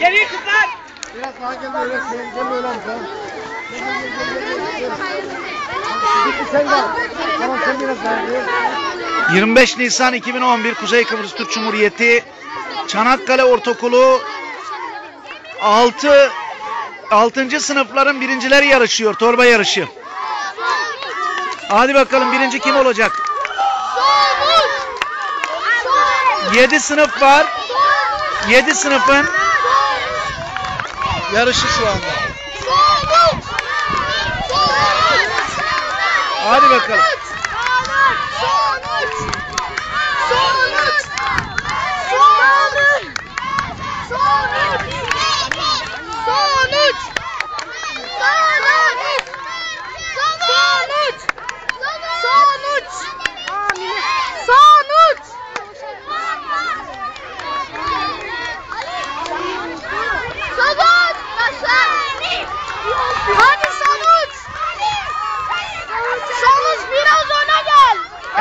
Geliyor kızlar. Biraz daha gel böyle sen gel böyle sen. Sen de. Tamam sen biraz daha gel. 25 Nisan 2011 Kuzey Kıbrıs Türk Cumhuriyeti Çanakkale Ortaokulu 6 6. sınıfların birincileri yarışıyor. Torba yarışı. Hadi bakalım birinci kim olacak? 7 sınıf var. 7 sınıfın yarışı şu anda. Hadi bakalım.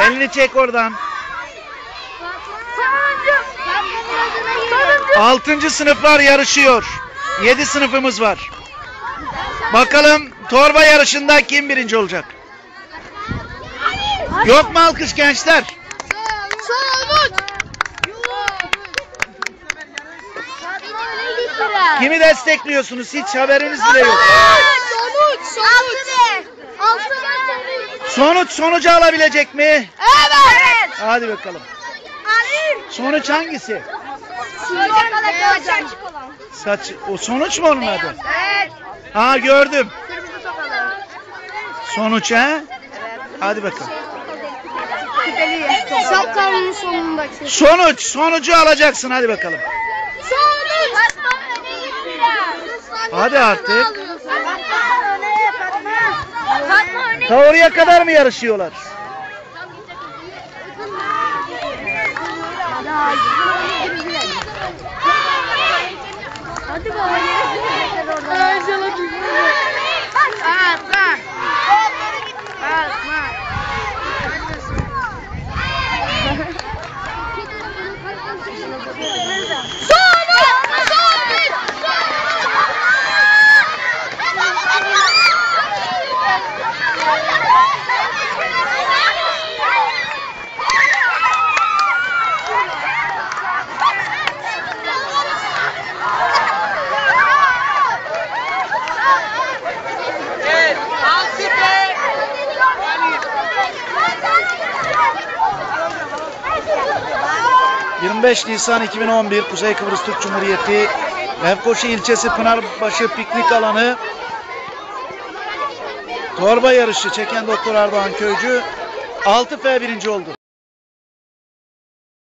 Elini çek oradan. 6. sınıflar yarışıyor. 7 sınıfımız var. Bakalım torba yarışında kim birinci olacak? Yok mu alkış gençler? Kimi destekliyorsunuz? Hiç haberiniz bile yok. Sonuç! Sonuç! Altı Sonuç sonucu alabilecek mi? Evet! Hadi bakalım. Sonuç hangisi? Saç o sonuç mu onun adı? Evet. Ha gördüm. Kırmızı. Sonuç ha? Hadi bakalım. Şapkanın sonundaki. Sonuç sonucu alacaksın hadi bakalım. Sonuç! Hadi artık. Ta kadar mı yarışıyorlar? Hadi baba Fatma. Fatma. Sonuç! Evet. Altı be. 25 Nisan 2011 Kuzey Kıbrıs Türk Cumhuriyeti Lefkoşu ilçesi Pınarbaşı piknik alanı Torba yarışı çeken Doktor Erdoğan Köycü 6F birinci oldu.